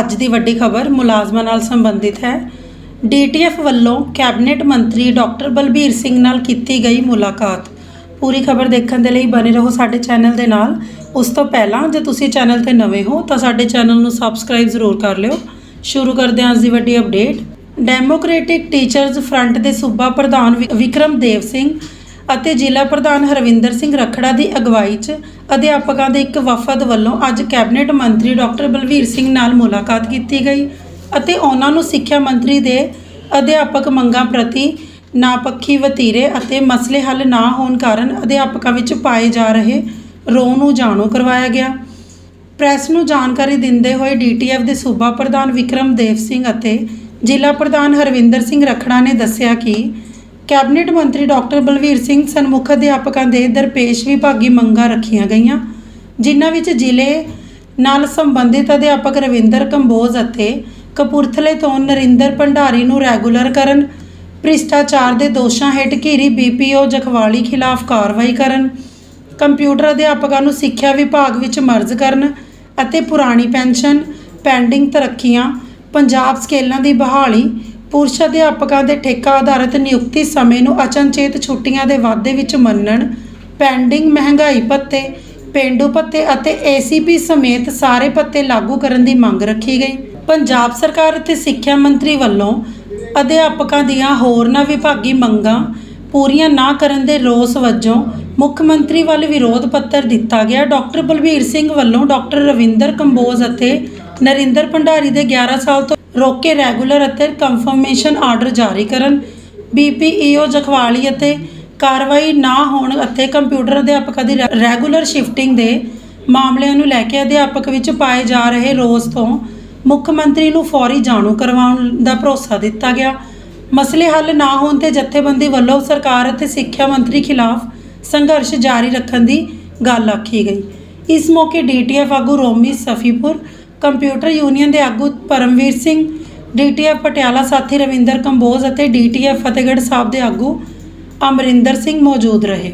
ਅੱਜ ਦੀ ਵੱਡੀ ਖਬਰ ਮੁਲਾਜ਼ਮਾਂ ਨਾਲ ਸੰਬੰਧਿਤ ਹੈ। ਡੀਟੀਐਫ ਵੱਲੋਂ ਕੈਬਨਿਟ ਮੰਤਰੀ ਡਾਕਟਰ ਬਲਬੀਰ ਸਿੰਘ ਨਾਲ ਕੀਤੀ ਗਈ ਮੁਲਾਕਾਤ। ਪੂਰੀ ਖਬਰ ਦੇਖਣ ਦੇ ਲਈ ਬਨੇ ਰਹੋ ਸਾਡੇ ਚੈਨਲ ਦੇ ਨਾਲ। ਉਸ ਤੋਂ ਪਹਿਲਾਂ ਜੇ ਤੁਸੀਂ ਚੈਨਲ ਤੇ ਨਵੇਂ ਹੋ ਤਾਂ ਸਾਡੇ ਚੈਨਲ ਨੂੰ ਸਬਸਕ੍ਰਾਈਬ ਜ਼ਰੂਰ ਕਰ ਲਿਓ। ਸ਼ੁਰੂ ਕਰਦੇ ਹਾਂ ਅੱਜ ਦੀ ਵੱਡੀ ਅਪਡੇਟ। ਡੈਮੋਕ੍ਰੈਟਿਕ ਟੀਚਰਜ਼ ਫਰੰਟ ਦੇ ਸੂਬਾ ਪ੍ਰਧਾਨ ਵਿ- ਵਿਕਰਮ ਦੇਵ ਸਿੰਘ ਅਤੇ ਜ਼ਿਲ੍ਹਾ ਪ੍ਰਧਾਨ ਹਰਵਿੰਦਰ ਸਿੰਘ ਰਖੜਾ ਦੀ ਅਗਵਾਈ 'ਚ ਅਧਿਆਪਕਾਂ ਦੇ ਇੱਕ ਵਫਦ ਵੱਲੋਂ ਅੱਜ ਕੈਬਨਿਟ ਮੰਤਰੀ ਡਾਕਟਰ ਬਲਵੀਰ ਸਿੰਘ ਨਾਲ ਮੁਲਾਕਾਤ ਕੀਤੀ ਗਈ ਅਤੇ ਉਹਨਾਂ ਨੂੰ ਸਿੱਖਿਆ ਮੰਤਰੀ ਦੇ ਅਧਿਆਪਕ ਮੰਗਾਂ ਪ੍ਰਤੀ ਨਾਪੱਖੀ ਵਤੀਰੇ ਅਤੇ ਮਸਲੇ ਹੱਲ ਨਾ ਹੋਣ ਕਾਰਨ ਅਧਿਆਪਕਾਂ ਵਿੱਚ ਪਾਏ ਜਾ ਰਹੇ ਰੋਹ ਨੂੰ ਜਾਣੂ ਕਰਵਾਇਆ ਗਿਆ। ਪ੍ਰੈਸ ਨੂੰ ਜਾਣਕਾਰੀ ਦਿੰਦੇ ਹੋਏ ਡੀਟੀਐਫ ਦੇ ਸੂਬਾ ਪ੍ਰਧਾਨ ਵਿਕਰਮ ਦੇਵ ਸਿੰਘ ਅਤੇ ਜ਼ਿਲ੍ਹਾ ਪ੍ਰਧਾਨ ਹਰਵਿੰਦਰ ਸਿੰਘ ਰਖੜਾ ਨੇ ਦੱਸਿਆ ਕਿ ਕੈਬਨਿਟ ਮੰਤਰੀ ਡਾਕਟਰ ਬਲਵੀਰ ਸਿੰਘ ਸਨਮੁਖ ਅਧਿਆਪਕਾਂ ਦੇ ਦਰਪੇਸ਼ ਵਿਭਾਗੀ ਮੰਗਾਂ ਰੱਖੀਆਂ ਗਈਆਂ, ਜਿਨ੍ਹਾਂ ਵਿੱਚ ਜ਼ਿਲ੍ਹੇ ਨਾਲ ਸੰਬੰਧਿਤ ਅਧਿਆਪਕ ਰਵਿੰਦਰ ਕੰਬੋਜ ਅਤੇ ਕਪੂਰਥਲੇ ਤੋਂ ਨਰਿੰਦਰ ਭੰਡਾਰੀ ਨੂੰ ਰੈਗੂਲਰ ਕਰਨ, ਭ੍ਰਿਸ਼ਟਾਚਾਰ ਦੇ ਦੋਸ਼ਾਂ ਹੇਠ ਘੇਰੀ ਬੀਪੀਓ ਜਖਵਾਲੀ ਖਿਲਾਫ ਕਾਰਵਾਈ ਕਰਨ, ਕੰਪਿਊਟਰ ਅਧਿਆਪਕਾਂ ਨੂੰ ਸਿੱਖਿਆ ਵਿਭਾਗ ਵਿੱਚ ਮਰਜ ਕਰਨ ਅਤੇ ਪੁਰਾਣੀ ਪੈਨਸ਼ਨ ਪੈਂਡਿੰਗ ਤਰੱਕੀਆਂ, ਪੰਜਾਬ ਸਕੇਲਾਂ ਦੀ ਬਹਾਲੀ ਪੁਰਸ਼ ਅਧਿਆਪਕਾਂ ਦੇ ਠੇਕਾ ਆਧਾਰਿਤ ਨਿਯੁਕਤੀ ਸਮੇਂ ਨੂੰ ਅਚਨਚੇਤ ਛੁੱਟੀਆਂ ਦੇ ਵਾਧੇ ਵਿੱਚ ਮੰਨਣ, ਪੈਂਡਿੰਗ ਮਹਿੰਗਾਈ ਭੱਤੇ, ਪੇਂਡੂ ਭੱਤੇ ਅਤੇ ਏਸੀਪੀ ਸਮੇਤ ਸਾਰੇ ਭੱਤੇ ਲਾਗੂ ਕਰਨ ਦੀ ਮੰਗ ਰੱਖੀ ਗਈ। ਪੰਜਾਬ ਸਰਕਾਰ ਅਤੇ ਸਿੱਖਿਆ ਮੰਤਰੀ ਵੱਲੋਂ ਅਧਿਆਪਕਾਂ ਦੀਆਂ ਹੋਰਨਾਂ ਵਿਭਾਗੀ ਮੰਗਾਂ ਪੂਰੀਆਂ ਨਾ ਕਰਨ ਦੇ ਰੋਸ ਵਜੋਂ ਮੁੱਖ ਮੰਤਰੀ ਵੱਲ ਵਿਰੋਧ ਪੱਤਰ ਦਿੱਤਾ ਗਿਆ। ਡਾਕਟਰ ਬਲਬੀਰ ਸਿੰਘ ਵੱਲੋਂ ਡਾਕਟਰ ਰਵਿੰਦਰ ਕੰਬੋਜ ਅਤੇ ਨਰਿੰਦਰ ਭੰਡਾਰੀ ਦੇ 11 ਸਾਲ ਤੋਂ ਰੋਕੇ ਰੈਗੂਲਰ ਅਤੇ ਕਨਫਰਮੇਸ਼ਨ ਆਰਡਰ ਜਾਰੀ ਕਰਨ। ਬੀਪੀਈਓ ਜਖਵਾਲੀ ਅਤੇ ਕਾਰਵਾਈ ਨਾ ਹੋਣ ਅਤੇ ਕੰਪਿਊਟਰ ਅਧਿਆਪਕਾਂ ਦੀ ਰੈ- ਰੈਗੂਲਰ ਸ਼ਿਫਟਿੰਗ ਦੇ ਮਾਮਲਿਆਂ ਨੂੰ ਲੈ ਕੇ ਅਧਿਆਪਕ ਵਿੱਚ ਪਾਏ ਜਾ ਰਹੇ ਰੋਸ ਤੋਂ ਮੁੱਖ ਮੰਤਰੀ ਨੂੰ ਫੌਰੀ ਜਾਣੂ ਕਰਵਾਉਣ ਦਾ ਭਰੋਸਾ ਦਿੱਤਾ ਗਿਆ। ਮਸਲੇ ਹੱਲ ਨਾ ਹੋਣ ਤੇ ਜਥੇਬੰਦੀ ਵੱਲੋਂ ਸਰਕਾਰ ਅਤੇ ਸਿੱਖਿਆ ਮੰਤਰੀ ਖਿਲਾਫ ਸੰਘਰਸ਼ ਜਾਰੀ ਰੱਖਣ ਦੀ ਗੱਲ ਆਖੀ ਗਈ। ਇਸ ਮੌਕੇ ਡੀਟੀਐਫ ਆਗੂ ਰੋਮੀ ਸਫੀਪੁਰ ਕੰਪਿਊਟਰ ਯੂਨੀਅਨ ਦੇ ਆਗੂ ਪਰਮਵੀਰ ਸਿੰਘ, ਡੀਟੀਐਫ ਪਟਿਆਲਾ ਸਾਥੀ ਰਵਿੰਦਰ ਕੰਬੋਜ ਅਤੇ ਡੀਟੀਐਫ ਫਤਿਹਗੜ੍ਹ ਸਾਹਿਬ ਦੇ ਆਗੂ ਅਮਰਿੰਦਰ ਸਿੰਘ ਮੌਜੂਦ ਰਹੇ।